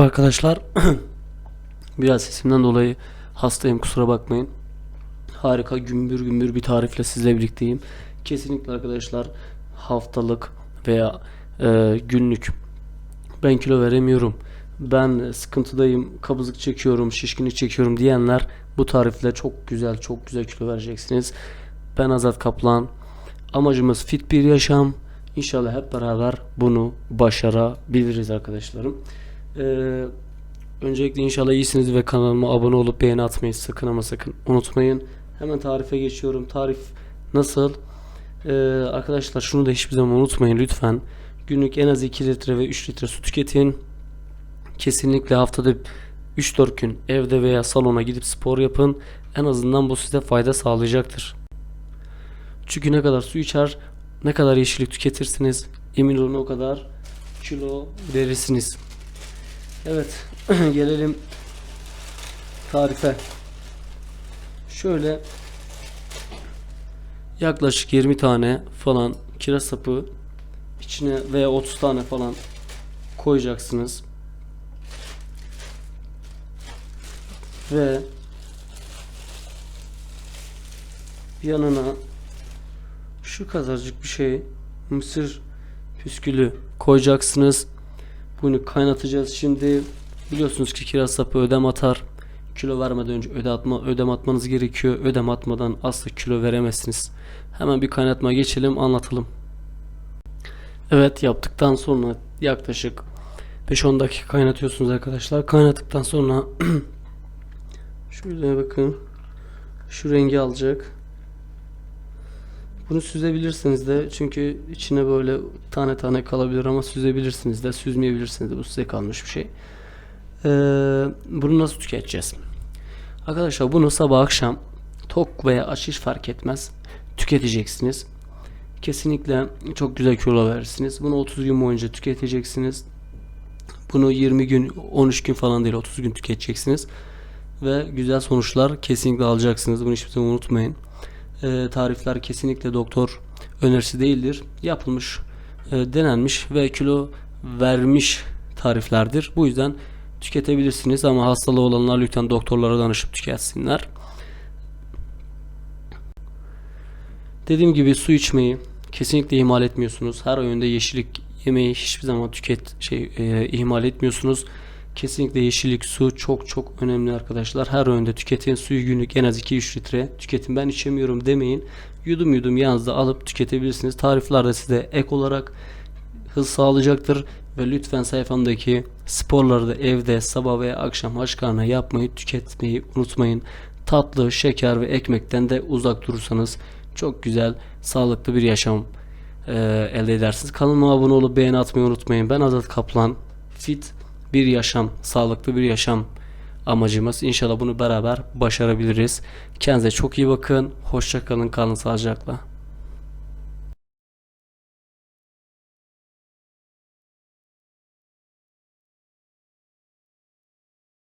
arkadaşlar. Biraz sesimden dolayı hastayım kusura bakmayın. Harika gümbür gümbür bir tarifle sizle birlikteyim. Kesinlikle arkadaşlar haftalık veya e, günlük ben kilo veremiyorum. Ben sıkıntıdayım, kabızlık çekiyorum, şişkinlik çekiyorum diyenler bu tarifle çok güzel, çok güzel kilo vereceksiniz. Ben Azat Kaplan. Amacımız fit bir yaşam. İnşallah hep beraber bunu başarabiliriz arkadaşlarım. Ee, öncelikle inşallah iyisiniz ve kanalıma abone olup beğeni atmayı sakın ama sakın unutmayın. Hemen tarife geçiyorum. Tarif nasıl? Ee, arkadaşlar şunu da hiçbir zaman unutmayın lütfen. Günlük en az 2 litre ve 3 litre su tüketin. Kesinlikle haftada 3-4 gün evde veya salona gidip spor yapın. En azından bu size fayda sağlayacaktır. Çünkü ne kadar su içer, ne kadar yeşillik tüketirsiniz, emin olun o kadar kilo verirsiniz. Evet, gelelim tarife. Şöyle yaklaşık 20 tane falan kiraz sapı içine veya 30 tane falan koyacaksınız. Ve yanına şu kadarcık bir şey mısır püskülü koyacaksınız. Bunu kaynatacağız şimdi. Biliyorsunuz ki kiraz sapı ödem atar. Kilo vermeden önce ödem, atma, ödem atmanız gerekiyor. Ödem atmadan asla kilo veremezsiniz. Hemen bir kaynatma geçelim anlatalım. Evet yaptıktan sonra yaklaşık 5-10 dakika kaynatıyorsunuz arkadaşlar. Kaynattıktan sonra şöyle bakın şu rengi alacak. Bunu süzebilirsiniz de çünkü içine böyle tane tane kalabilir ama süzebilirsiniz de süzmeyebilirsiniz de bu size kalmış bir şey. Ee, bunu nasıl tüketeceğiz? Arkadaşlar bunu sabah akşam tok veya aç hiç fark etmez tüketeceksiniz. Kesinlikle çok güzel kilo verirsiniz. Bunu 30 gün boyunca tüketeceksiniz. Bunu 20 gün, 13 gün falan değil 30 gün tüketeceksiniz. Ve güzel sonuçlar kesinlikle alacaksınız. Bunu hiçbir zaman unutmayın. Ee, tarifler kesinlikle doktor önerisi değildir. Yapılmış, e, denenmiş ve kilo vermiş tariflerdir. Bu yüzden tüketebilirsiniz ama hastalığı olanlar lütfen doktorlara danışıp tüketsinler. Dediğim gibi su içmeyi kesinlikle ihmal etmiyorsunuz. Her öğünde yeşillik yemeği hiçbir zaman tüket şey e, ihmal etmiyorsunuz. Kesinlikle yeşillik su çok çok önemli arkadaşlar. Her öğünde tüketin. Suyu günlük en az 2-3 litre tüketin. Ben içemiyorum demeyin. Yudum yudum yanınızda alıp tüketebilirsiniz. Tariflerde size ek olarak hız sağlayacaktır. Ve lütfen sayfamdaki sporları da evde sabah veya akşam aç karnına yapmayı tüketmeyi unutmayın. Tatlı, şeker ve ekmekten de uzak durursanız çok güzel, sağlıklı bir yaşam e, elde edersiniz. Kanalıma abone olup beğeni atmayı unutmayın. Ben Azat Kaplan. Fit bir yaşam, sağlıklı bir yaşam amacımız. İnşallah bunu beraber başarabiliriz. Kendinize çok iyi bakın. Hoşçakalın. Kalın sağlıcakla.